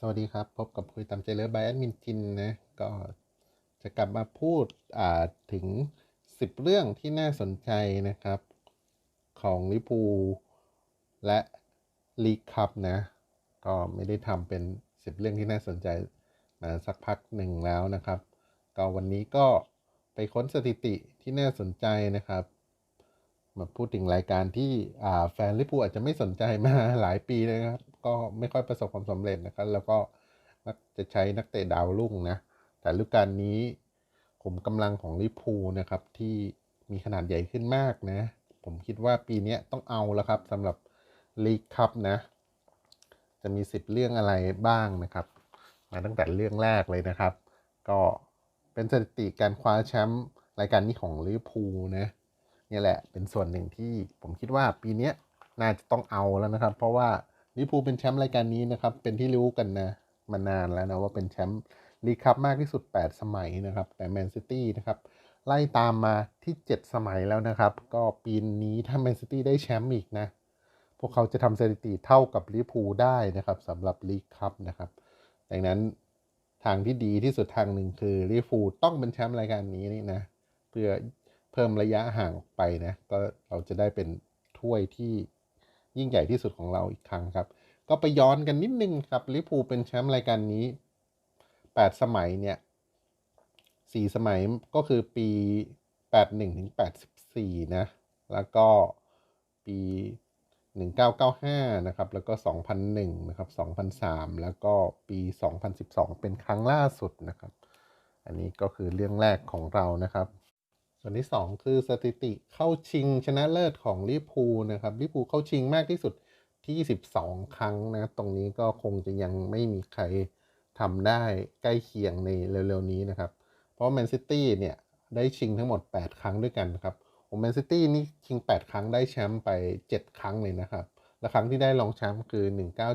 สวัสดีครับ พบกับคุยตามใจเลิฟบายแอดมินทินนะก็จะกลับมาพูดอ่าถึง 10 เรื่องที่น่าสนใจนะครับ ของลิปูและลีกคัพนะ ก็ไม่ได้ทำเป็น 10 เรื่องที่น่าสนใจมาสักพักหนึ่งแล้วนะครับ ก็วันนี้ก็ไปค้นสถิติที่น่าสนใจนะครับ มาพูดถึงรายการที่แฟนลิเวอร์พูอาจจะไม่สนใจมาหลายปีเลยนะครับ ก็ไม่ค่อยประสบความสำเร็จนะครับ แล้วก็มักจะใช้นักเตะดาวรุ่งนะ แต่ฤดูกาลนี้ขุมกำลังของลิพูนะครับ ที่มีขนาดใหญ่ขึ้นมากนะ ผมคิดว่าปีนี้ต้องเอาแล้วครับสำหรับลีกคัพนะ จะมี10เรื่องอะไรบ้างนะครับ มาตั้งแต่เรื่องแรกเลยนะครับ ก็เป็นสถิติการคว้าแชมป์รายการนี้ของลิพูนะเนี่ยแหละเป็นส่วนหนึ่งที่ผมคิดว่าปีนี้น่าจะต้องเอาแล้วนะครับ เพราะว่า ลิพูเป็นแชมป์รายการนี้นะครับ เป็นที่รู้กันนะ มานานแล้วนะว่าเป็นแชมป์ลีกคัพมากที่สุด 8 สมัยนะครับ แต่แมนซิตี้นะครับไล่ตามมาที่ 7 สมัยแล้วนะครับ ก็ปีนี้ถ้าแมนซิตี้ได้แชมป์อีกนะ พวกเขาจะทำสถิติเท่ากับลิพูได้นะครับสำหรับลีกคัพนะครับ ดังนั้นทางที่ดีที่สุดทางหนึ่งคือลิเวอร์พูต้องเป็นแชมป์รายการนี้นี่นะ เพื่อเพิ่มระยะห่างออกไปนะ ก็เราจะได้เป็นถ้วยที่ ยิ่งใหญ่ที่สุดของเราอีกครั้งครับ ก็ไปย้อนกันนิดนึงครับลิฟวูเป็นแชมป์รายการนี้ 8 สมัยเนี่ย4สมัยก็คือปี 81ถึง84 นะ แล้วก็ปี 1995 นะครับ แล้วก็ 2001 นะครับ 2003 แล้วก็ปี 2012 เป็นครั้งล่าสุดนะครับ อันนี้ก็คือเรื่องแรกของเรานะครับ วนที่ 2 คือสถิติเข้าชิงชนะเลิศของลิพูนะครับลิพูเข้าชิงมากที่สุดที่ 12 ครั้งนะตรงนี้ก็คงจะยังไม่มีใครทำได้ใกล้เคียงในเร็วๆนี้นะครับ เพราะแมนซิตี้เนี่ยได้ชิงทั้งหมด 8 ครั้งด้วยกันครับผมแมนซิตี้นี่ชิง 8 ครั้งได้แชมป์ไป 7 ครั้งเลยนะครับ และครั้งที่ได้รองแชมป์คือ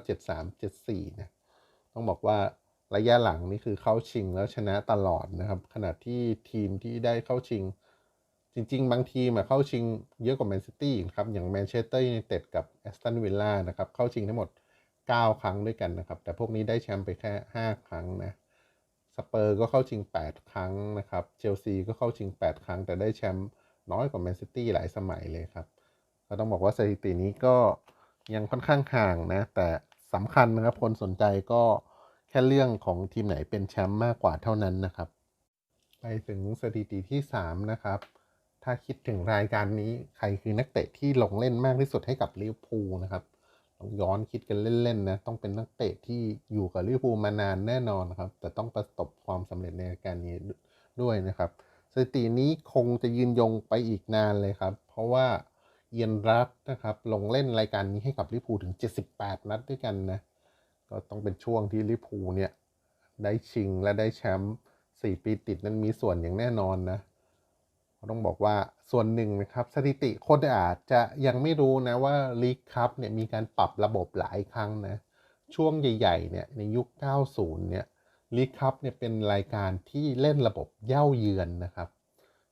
1973 74 นะ ต้องบอกว่าระยะหลังนี่คือเข้าชิงแล้วชนะตลอดนะครับ ขณะที่ทีมที่ได้เข้าชิง จริง ๆ บางทีมเข้าชิงเยอะกว่าแมนซิตี้ครับ อย่างแมนเชสเตอร์ยูไนเต็ดกับแอสตันวิลล่านะครับ เข้าชิงทั้งหมด 9 ครั้งด้วยกันนะครับ แต่พวกนี้ได้แชมป์ไปแค่ 5 ครั้งนะสเปอร์ก็เข้าชิง 8 ครั้งนะครับเชลซีก็เข้าชิง 8 ครั้ง แต่ได้แชมป์น้อยกว่าแมนซิตี้หลายสมัยเลยครับ ก็ต้องบอกว่าสถิตินี้ก็ยังค่อนข้างห่างนะ แต่สำคัญนะครับคนสนใจก็แค่เรื่องของทีมไหนเป็นแชมป์มากกว่าเท่านั้นนะครับ ไปถึงสถิติที่ 3 นะครับ ถ้าคิดถึงรายการนี้ใครคือนักเตะที่ลงเล่นมากที่สุดให้กับลิเวอร์พูลนะครับลองย้อนคิดกันเล่นๆนะต้องเป็นนักเตะที่อยู่กับลิเวอร์พูลมานานแน่นอนครับ แต่ต้องประสบความสำเร็จในรายการนี้ด้วยนะครับสถิตินี้คงจะยืนยงไปอีกนานเลยครับ เพราะว่าเอียนรัตนะครับลงเล่นรายการนี้ให้กับลิเวอร์พูลถึง 78 นัดด้วยกันนะ ก็ต้องเป็นช่วงที่ลิเวอร์พูลเนี่ย ได้ชิงและได้แชมป์4ปีติดนั้นมีส่วนอย่างแน่นอนนะ ต้องบอกว่าส่วนหนึ่งนะครับสถิติคนอาจจะยังไม่รู้นะว่าลีกคัพเนี่ยมีการปรับระบบหลายครั้งนะช่วงใหญ่ๆเนี่ยในยุค 90 เนี่ยลีกคัพเนี่ยเป็นรายการที่เล่นระบบเย่าเยือนนะครับ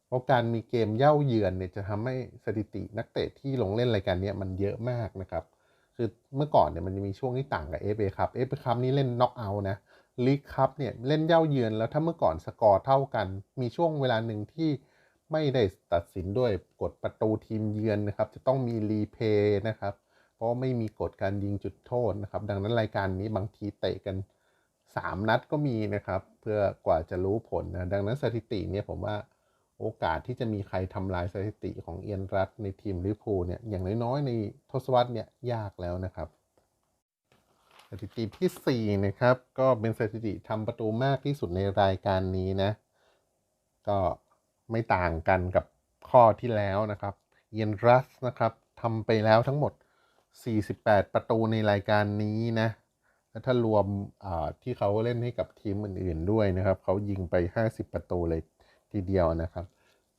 เพราะการมีเกมเย่าเยือนเนี่ยจะทำให้สถิตินักเตะที่ลงเล่นรายการนี้มันเยอะมากนะครับ คือเมื่อก่อนเนี่ยมันจะมีช่วงที่ต่างกับเอฟเอคัพเอฟเอคัพนี่เล่นน็อกเอาท์นะลีกคัพเนี่ยเล่นเย่าเยือนแล้วถ้าเมื่อก่อนสกอร์เท่ากัน มีช่วงเวลาหนึ่งที่ ไม่ได้ตัดสินด้วยกฎประตูทีมเยือนนะครับ จะต้องมีรีเพย์นะครับ เพราะไม่มีกฎการยิงจุดโทษนะครับ ดังนั้นรายการนี้บางทีเตะกัน 3 นัดก็มีนะครับ เพื่อกว่าจะรู้ผลนะ ดังนั้นสถิติเนี่ยผมว่าโอกาสที่จะมีใครทำลายสถิติของเอียนรัตในทีมลิเวอร์พูลเนี่ยอย่างน้อยๆในทศวรรษเนี่ยยากแล้วนะครับ สถิติที่ 4 นะครับ ก็เป็นสถิติทำประตูมากที่สุดในรายการนี้นะ ก็ ไม่ต่างกันกับข้อที่แล้วนะครับ เยนรัสนะครับทำไปแล้วทั้งหมด 48 ประตูในรายการนี้นะแล้วถ้ารวมที่เขาเล่นให้กับทีมอื่น ๆด้วยนะครับ เขายิงไป 50 ประตูเลยทีเดียวนะครับ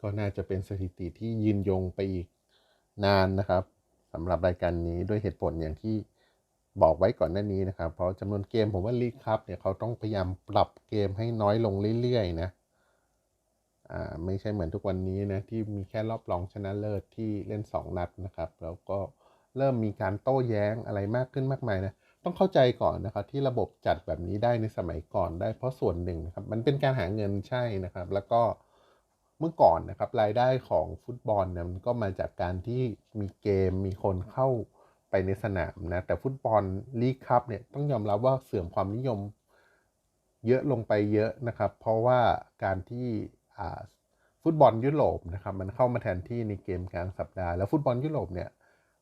ก็น่าจะเป็นสถิติที่ยืนยงไปอีกนานนะครับสำหรับรายการนี้ด้วยเหตุผลอย่างที่บอกไว้ก่อนหน้านี้นะครับ เพราะจำนวนเกมผมว่าลีกคัพเนี่ยเขาต้องพยายามปรับเกมให้น้อยลงเรื่อยๆนะ ไม่ใช่เหมือนทุกวันนี้นะที่มีแค่รอบรองชนะเลิศที่เล่น 2 นัดนะครับ แล้วก็เริ่มมีการโต้แย้งอะไรมากขึ้นมากมายนะต้องเข้าใจก่อนนะครับที่ระบบจัดแบบนี้ได้ในสมัยก่อนได้เพราะส่วนหนึ่งนะครับมันเป็นการหาเงินใช่นะครับ แล้วก็เมื่อก่อนนะครับรายได้ของฟุตบอลเนี่ยมันก็มาจากการที่มีเกมมีคนเข้าไปในสนามนะแต่ฟุตบอลลีกคัพเนี่ยต้องยอมรับว่าเสื่อมความนิยมเยอะลงไปเยอะนะครับ เพราะว่าการที่ ฟุตบอลยุโรปนะครับมันเข้ามาแทนที่ในเกมกลางสัปดาห์ แล้วฟุตบอลยุโรปเนี่ย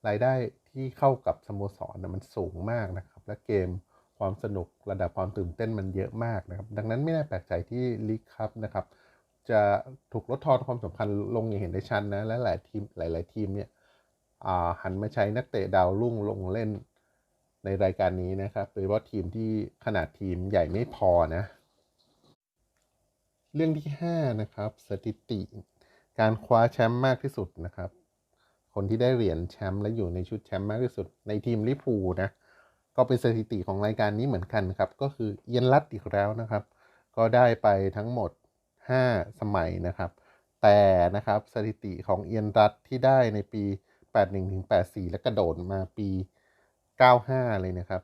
รายได้ที่เข้ากับสโมสรมันสูงมากนะครับ และเกมความสนุกระดับความตื่นเต้นมันเยอะมากนะครับ ดังนั้นไม่น่าแปลกใจที่ลีกคัพนะครับ จะถูกลดทอนความสำคัญลงอย่างเห็นได้ชัดนนะและหลายทีมหลาย ๆ ทีมเนี่ยหันมาใช้นักเตะดาวรุ่งลงเล่นในรายการนี้นะครับโดยเฉพาะทีมที่ขนาดทีมใหญ่ไม่พอนะ เรื่องที่ 5 นะครับ สถิติ การคว้าแชมป์มากที่สุดนะครับ คนที่ได้เหรียญแชมป์และอยู่ในชุดแชมป์มากที่สุด ในทีมลิปูนะก็เป็นสถิติของรายการนี้เหมือนกันครับ ก็คือเอียนรัตอีกแล้วนะครับ ก็ได้ไปทั้งหมด 5 สมัยนะครับ แต่นะครับสถิติของเอียนรัตที่ได้ในปี 81ถึง84 และกระโดดมาปี 95 เลยนะครับ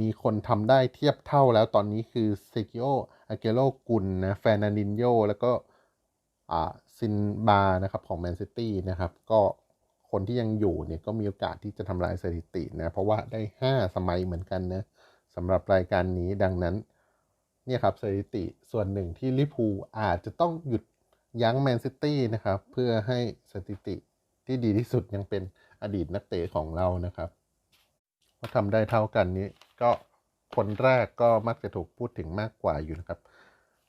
มีคนทำได้เทียบเท่าแล้วตอนนี้คือเซกิโออาเกโรกุลนะแฟนานินโยแล้วก็ซินบานะครับของแมนซิตี้นะครับ ก็คนที่ยังอยู่เนี่ยก็มีโอกาสที่จะทำลายสถิตินะ เพราะว่าได้ 5 สมัยเหมือนกันนะสำหรับรายการนี้ดังนั้นเนี่ยครับสถิติส่วนหนึ่งที่ลิพูอาจจะต้องหยุดยั้งแมนซิตี้นะครับ เพื่อให้สถิติที่ดีที่สุดยังเป็นอดีตนักเตะของเรานะครับ ว่าทำได้เท่ากันนี้ ก็คนแรกก็มักจะถูกพูดถึงมากกว่าอยู่นะครับ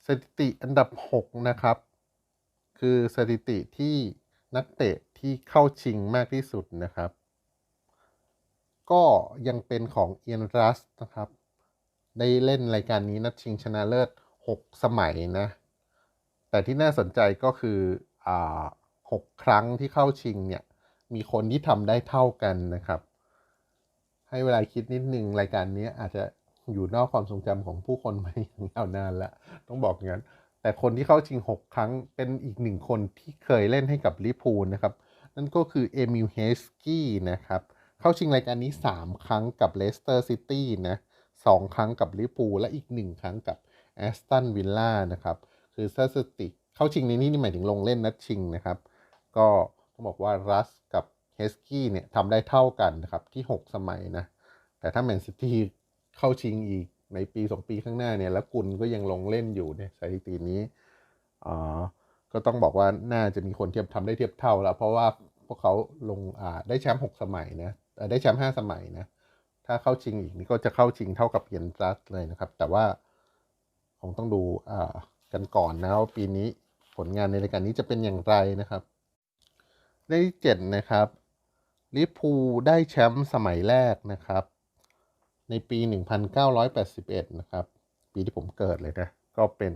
สถิติอันดับ 6 นะครับ คือสถิติที่นักเตะที่เข้าชิงมากที่สุดนะครับ ก็ยังเป็นของเอียนรัสนะครับ ได้เล่นรายการนี้นัดชิงชนะเลิศ 6 สมัยนะ แต่ที่น่าสนใจก็คืออ่า6ครั้งที่เข้าชิงเนี่ย มีคนที่ทำได้เท่ากันนะครับ ให้เวลาคิดนิดนึงรายการนี้อาจจะอยู่นอกความทรงจำของผู้คนมาอย่างยาวนานแล้วต้องบอกอย่างนั้น แต่คนที่เข้าชิง 6 ครั้งเป็นอีกหนึ่งคนที่เคยเล่นให้กับลิพูลนะครับ นั่นก็คือเอมิลเฮสกี้นะครับ เข้าชิงรายการนี้ 3 ครั้งกับเลสเตอร์ซิตี้นะสครั้งกับลิพูลและอีก 1 ครั้งกับแอสตันวิลล่านะครับ คือสถิติเข้าชิงในนี้นี่หมายถึงลงเล่นนัดชิงนะครับ ก็ต้องบอกว่ารัสกับ เฮสกี้เนี่ยทำได้เท่ากันนะครับที่ 6 สมัยนะ แต่ถ้าแมนซิตี้เข้าชิงอีกในปี 2 ปีข้างหน้าเนี่ย แล้วกุลก็ยังลงเล่นอยู่ในสถิตินี้อ่าก็ต้องบอกว่าน่าจะมีคนเทียบทำได้เทียบเท่าแล้ว เพราะว่าพวกเขาลงอ่าได้แชมป์6สมัยนะได้แชมป์5สมัยนะถ้าเข้าชิงอีกนี่ก็จะเข้าชิงเท่ากับเยนรัสเลยนะครับ แต่ว่าคงต้องดูอ่ากันก่อนนะว่าปีนี้ผลงานในรายการนี้จะเป็นอย่างไรนะครับ ได้ที่เจ็ดนะครับ ลิพูได้แชมป์สมัยแรกนะครับ ในปี 1981 นะครับ ปีที่ผมเกิดเลยนะ ก็เป็น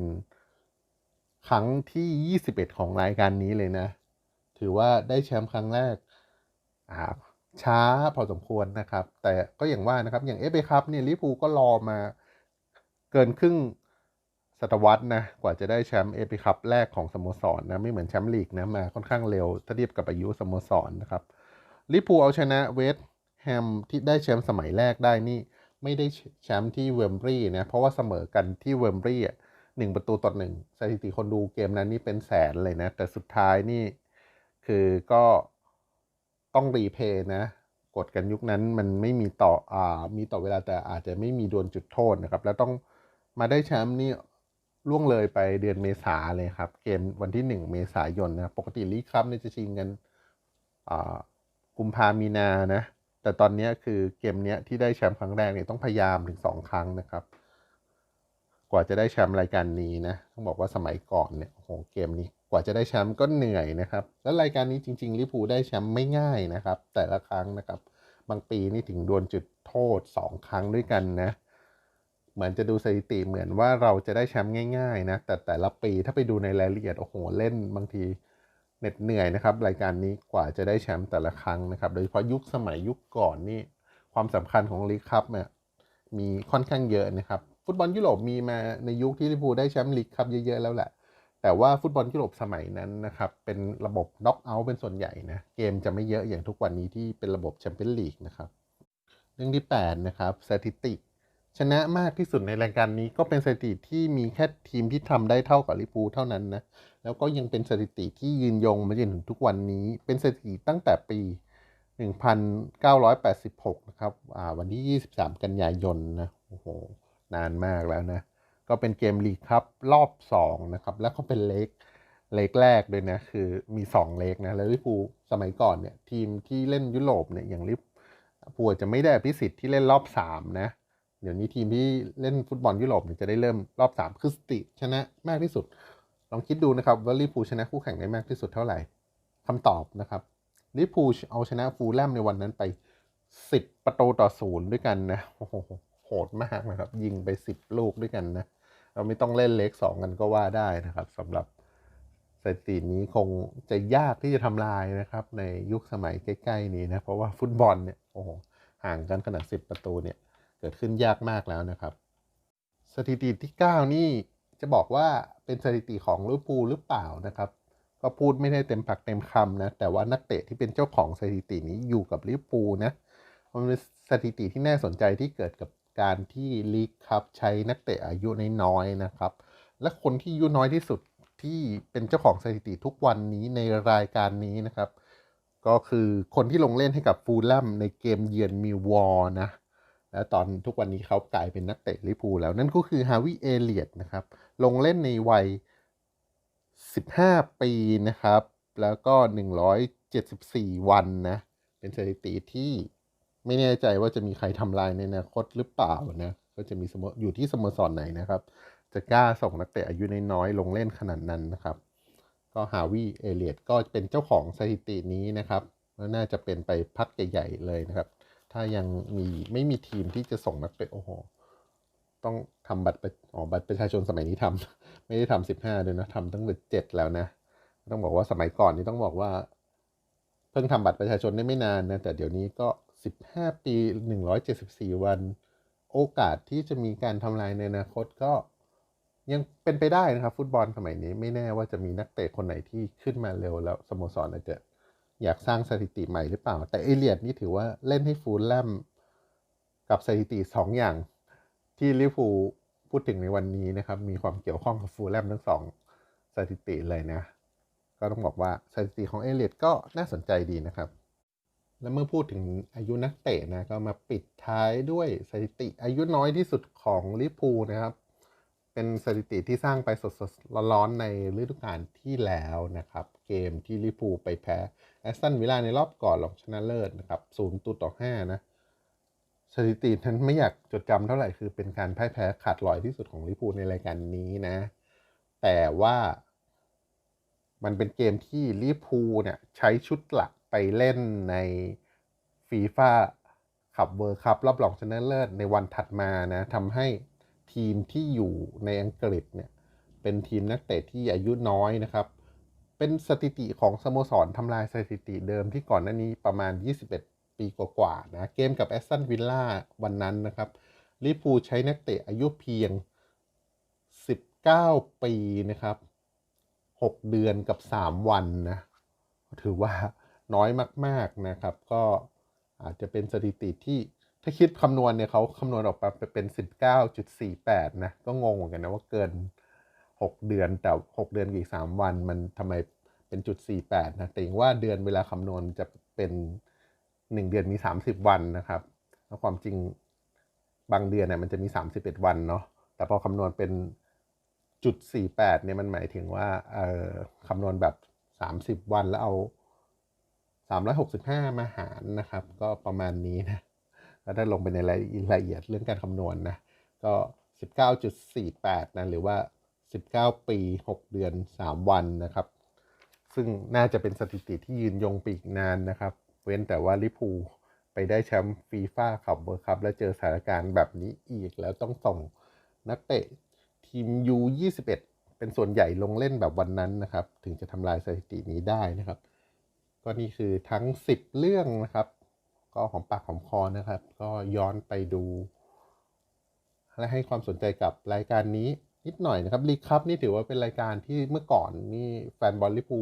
ครั้งที่ 21 ของรายการนี้เลยนะ ถือว่าได้แชมป์ครั้งแรกช้าพอสมควรนะครับ แต่ก็อย่างว่านะครับ อย่างเอฟเอคัพเนี่ยลิพูก็รอมาเกินครึ่งศตวรรษนะ กว่าจะได้แชมป์เอพิคัพแรกของสโมสรนนะ ไม่เหมือนแชมป์ลีกนะ มาค่อนข้างเร็ว ถ้าเทียบกับอายุสโมสรนนะครับ ลิปูเอาชนะเวสแฮมที่ได้แชมป์สมัยแรกได้นี่ ไม่ได้แชมป์ที่เวมบรีนะเพราะว่าเสมอกันที่เวมบรีอะหนึ่งประตูต่อหนึ่งสถิติคนดูเกมนั้นนี่เป็นแสนเลยนะ แต่สุดท้ายนี่คือก็ต้องรีเพย์นะกดกันยุคนั้นมันไม่มีต่ออ่ามีต่อเวลาแต่อาจจะไม่มีดวลจุดโทษนะครับ แล้วต้องมาได้แชมป์นี่ล่วงเลยไปเดือนเมษาเลยครับ เกมวันที่ 1 เมษายนนะปกติลีกครับเนี่ยจะชิงกันอ่า กุมภามีนานะ แต่ตอนนี้คือเกมเนี้ยที่ได้แชมป์ครั้งแรกเนี่ยต้องพยายามถึง2ครั้งนะครับ กว่าจะได้แชมป์รายการนี้นะ ต้องบอกว่าสมัยก่อนเนี่ยโอ้โหเกมนี้กว่าจะได้แชมป์ก็เหนื่อยนะครับ แล้วรายการนี้จริงๆลิปูได้แชมป์ไม่ง่ายนะครับ แต่ละครั้งนะครับ บางปีนี่ถึงดวลจุดโทษ 2 ครั้งด้วยกันนะ เหมือนจะดูสถิติเหมือนว่าเราจะได้แชมป์ง่าย ๆ นะ แต่แต่ละปีถ้าไปดูในรายละเอียดโอ้โหเล่นบางที เหน็ดเหนื่อยนะครับ รายการนี้กว่าจะได้แชมป์แต่ละครั้งนะครับ โดยเฉพาะยุคสมัยยุคก่อนนี่ความสำคัญของลีกคัพเนี่ยมีค่อนข้างเยอะนะครับ ฟุตบอลยุโรปมีมาในยุคที่ลิเวอร์พูลได้แชมป์ลีกคัพเยอะๆแล้วแหละ แต่ว่าฟุตบอลยุโรปสมัยนั้นนะครับ เป็นระบบน็อกเอาท์เป็นส่วนใหญ่นะเกมจะไม่เยอะอย่างทุกวันนี้ที่เป็นระบบแชมเปี้ยนลีกนะครับ เรื่องที่ 8 นะครับสถิติ ชนะมากที่สุดในรายการนี้ก็เป็นสถิติที่มีแค่ทีมที่ทำได้เท่ากับลิเวอร์พูเท่านั้นนะ แล้วก็ยังเป็นสถิติที่ยืนยงมาจนถึงทุกวันนี้ เป็นสถิติตั้งแต่ปี 1986 นะครับอ่าวันที่ 23 กันยายนนะโอ้โหนานมากแล้วนะ ก็เป็นเกมลีกครับรอบ 2 นะครับ แล้วก็เป็นเล็กเล็กแรกด้วยนะ คือมี 2 เล็กนะ แล้วลิเวอร์พูสมัยก่อนเนี่ยทีมที่เล่นยุโรปเนี่ยอย่างลิเวอร์พูจะไม่ได้อภิสิทธิ์ที่เล่นรอบ 3 นะ เดี๋ยวนี้ทีมที่เล่นฟุตบอลยุโรปเนี่ยจะได้เริ่มรอบ 3 คือสติชนะมากที่สุด ลองคิดดูนะครับว่าลิเวอร์พูชนะคู่แข่งได้มากที่สุดเท่าไหร่คำตอบนะครับลิเวอร์พูเอาชนะฟูลแลมในวันนั้นไป 10 ประตูต่อศูนย์ด้วยกันนะโอ้โหโหดมากนะครับ ยิงไป 10 ลูกด้วยกันนะ เราไม่ต้องเล่นเล็ก2กันก็ว่าได้นะครับสำหรับสถิตินี้คงจะยากที่จะทำลายนะครับ ในยุคสมัยใกล้ ๆ นี้นะ เพราะว่าฟุตบอลเนี่ยโอ้โหห่างกันขนาด 10 ประตูเนี่ย เกิดขึ้นยากมากแล้วนะครับ สถิติที่ 9 นี่จะบอกว่าเป็นสถิติของลิเวอร์พูลหรือเปล่านะครับก็พูดไม่ได้เต็มปากเต็มคำนะ แต่ว่านักเตะที่เป็นเจ้าของสถิตินี้อยู่กับลิเวอร์พูลนะมันเป็นสถิติที่น่าสนใจที่เกิดกับการที่ลีกครับใช้นักเตะอายุน้อยๆนะครับ และคนที่อายุน้อยที่สุดที่เป็นเจ้าของสถิติทุกวันนี้ในรายการนี้นะครับ ก็คือคนที่ลงเล่นให้กับฟูลแลมในเกมเยือนมิวอร์นะ แล้วตอนทุกวันนี้เขากลายเป็นนักเตะลิเวอร์พูแล้วนั่นก็คือฮาวิเอเลียตนะครับ ลงเล่นในวัย 15 ปีนะครับ แล้วก็ 174 วันนะ เป็นสถิติที่ไม่แน่ใจว่าจะมีใครทำลายในอนาคตหรือเปล่านะ ก็จะมีสมอยู่ที่สโมสรไหนนะครับ จะกล้าส่งนักเตะอายุน้อยๆลงเล่นขนาดนั้นนะครับ ก็ฮาวิเอเลียตก็เป็นเจ้าของสถิตินี้นะครับแล้วน่าจะเป็นไปพักใหญ่ๆเลยนะครับ ถ้ายังมีไม่มีทีมที่จะส่งนักเตะโอ้โหต้องทำบัตรปอ๋อบัตรประชาชนสมัยนี้ทำไม่ได้ทำสิบห้าเลยนะทำตั้งแต่เจ็ดแล้วนะ ต้องบอกว่าสมัยก่อนนี่ต้องบอกว่า เพิ่งทำบัตรประชาชนได้ไม่นานนะแต่เดี๋ยวนี้ก็สิบห้าปีหนึ่งร้อยเจ็ดสิบสี่วัน โอกาสที่จะมีการทำลายในอนาคตก็ยังเป็นไปได้นะครับ ฟุตบอลสมัยนี้ไม่แน่ว่าจะมีนักเตะคนไหนที่ขึ้นมาเร็วแล้วสโมสรอาจจะ อยากสร้างสถิติใหม่หรือเปล่า แต่เอเลียดนี่ถือว่าเล่นให้ฟูลแลมกับสถิติสองอย่าง ที่ลิเวอร์พูพูดถึงในวันนี้นะครับ มีความเกี่ยวข้องกับฟูลแลมทั้งสองสถิติเลยนะ ก็ต้องบอกว่าสถิติของเอเลียดก็น่าสนใจดีนะครับ และเมื่อพูดถึงอายุนักเตะนะก็มาปิดท้ายด้วยสถิติอายุน้อยที่สุดของลิเวอร์พูนะครับ เป็นสถิติที่สร้างไปสดๆร้อนๆในฤดูกาลที่แล้วนะครับ เกมที่ลิเวอร์พูไปแพ้แอสตันวิลล่าในรอบก่อนรองชนะเลิศนะครับ0ตูต่อ5นะสถิตินั้นไม่อยากจดจำเท่าไหร่คือเป็นการพ่ายแพ้ขาดลอยที่สุดของลิเวอร์พูในรายการนี้นะ แต่ว่ามันเป็นเกมที่ลิเวอร์พูเนี่ยใช้ชุดหลักไปเล่นในฟีฟ่าขับเวิร์คัพรอบรองชนะเลิศในวันถัดมานะทำให้ ทีมที่อยู่ในอังกฤษเนี่ยเป็นทีมนักเตะที่อายุน้อยนะครับ เป็นสถิติของสโมสรทำลายสถิติเดิมที่ก่อนหน้านี้ประมาณ 21 ปีกว่าๆนะเกมกับแอสตันวิลล่าวันนั้นนะครับลิเวอร์พูใช้นักเตะอายุเพียง 19 ปีนะครับ6เดือนกับ 3 วันนะถือว่าน้อยมาก ๆนะครับ ก็อาจจะเป็นสถิติที่ ถ้าคิดคำนวณเนี่ยเขาคำนวณออกมาเป็น 19.48 นะ ก็งงเหมือนกันนะว่าเกิน 6 เดือนแต่ 6 เดือนกับอีก3วันมันทำไมเป็นจุด48 นะ แต่อย่างว่าเดือนเวลาคำนวณจะเป็น 1 เดือนมี 30 วันนะครับแล้วความจริงบางเดือนเนี่ยมันจะมี 31 วันเนาะแต่พอคำนวณเป็นจุด48 เนี่ยมันหมายถึงว่าเออคำนวณแบบ 30 วันแล้วเอา 365 มาหารนะครับ ก็ประมาณนี้นะ แล้วถ้าลงไปในรายละเอียดเรื่องการคำนวณนะ ก็ 19.48 นะ หรือว่า 19 ปี 6 เดือน 3 วันนะครับ ซึ่งน่าจะเป็นสถิติที่ยืนยงปีกนานนะครับ เว้นแต่ว่าลิพูไปได้แชมป์ฟีฟ่าขับเบอร์คัพแล้วเจอสถานการณ์แบบนี้อีก แล้วต้องส่งนักเตะทีม U21 เป็นส่วนใหญ่ลงเล่นแบบวันนั้นนะครับ ถึงจะทำลายสถิตินี้ได้นะครับ ก็นี่คือทั้ง 10 เรื่องนะครับ ก็หอมปากหอมคอนะครับ ก็ย้อนไปดู และให้ความสนใจกับรายการนี้นิดหน่อยนะครับลีกคัพนี่ถือว่าเป็นรายการที่เมื่อก่อนนี่แฟนบอลลิปู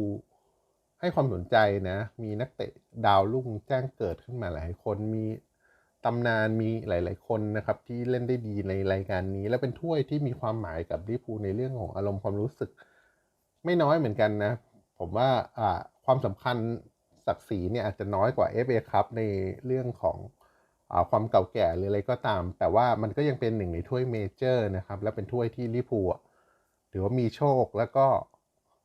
ให้ความสนใจนะ มีนักเตะดาวรุ่งแจ้งเกิดขึ้นมาหลายคนมีตำนานมีหลาย ๆ คนนะครับที่เล่นได้ดีในรายการนี้ และเป็นถ้วยที่มีความหมายกับลิพูในเรื่องของอารมณ์ความรู้สึก ไม่น้อยเหมือนกันนะ ผมว่าอ่าความสำคัญ ศักดิ์ศรีเนี่ยอาจจะน้อยกว่า FA ครับในเรื่องของอความเก่าแก่หรืออะไรก็ตาม แต่ว่ามันก็ยังเป็นหนึ่งในถ้วยเมเจอร์นะครับ และเป็นถ้วยที่ลิพูถือว่ามีโชคแล้วก็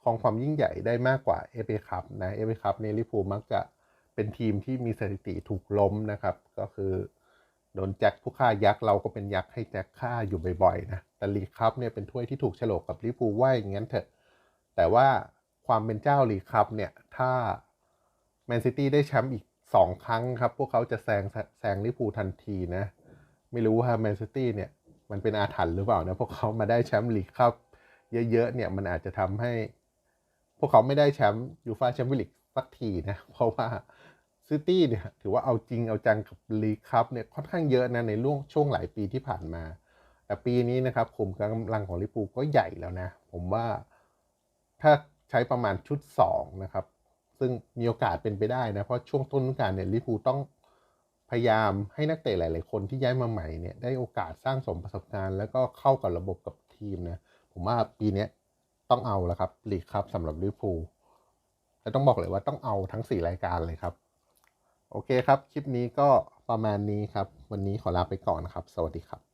ครองความยิ่งใหญ่ได้มากกว่า FA ครับนะ FA ครับในลิพูมักจะเป็นทีมที่มีสถิติถูกล้มนะครับ ก็คือโดนแจ็คผู้ฆ่ายักษ์เราก็เป็นยักษ์ให้แจ็คฆ่าอยู่บ่อยๆนะแต่ลีกครับเนี่ยเป็นถ้วยที่ถูกฉลกกับลิเวอร์พูว่าอย่างนั้นเถอะ แต่ว่าความเป็นเจ้าลีกครับเนี่ยถ้า มนซิตี้ได้แชมป์อีก 2 ครั้งครับ พวกเขาจะแซงแซงลิเวอร์พูทันทีนะ ไม่รู้ว่าแมนซิตี้เนี่ย มันเป็นอาถรรพ์หรือเปล่านะ พวกเขามาได้แชมป์ลีกครับ เยอะๆเนี่ยมันอาจจะทำให้ พวกเขาไม่ได้แชมป์ยูฟาแชมเปี้ยนลีกสักทีนะ เพราะว่าซิตี้เนี่ยถือว่าเอาจริงเอาจังกับลีกครับเนี่ยค่อนข้างเยอะนะในช่วงช่วงหลายปีที่ผ่านมา แต่ปีนี้นะครับขุมกำลังของลิเวอร์พูก็ใหญ่แล้วนะ ผมว่าถ้าใช้ประมาณชุด 2 นะครับ ซึ่งมีโอกาสเป็นไปได้นะ เพราะช่วงต้นฤดูกาลเนี่ยลิพูต้องพยายามให้นักเตะหลาย ๆ คนที่ย้ายมาใหม่เนี่ยได้โอกาสสร้างสมประสบการณ์ แล้วก็เข้ากับระบบกับทีมนะผมว่าปีนี้ต้องเอาแล้วครับลีกครับสำหรับลิพูและต้องบอกเลยว่าต้องเอาทั้ง 4 รายการเลยครับ โอเคครับ คลิปนี้ก็ประมาณนี้ครับ วันนี้ขอลาไปก่อนนะครับ สวัสดีครับ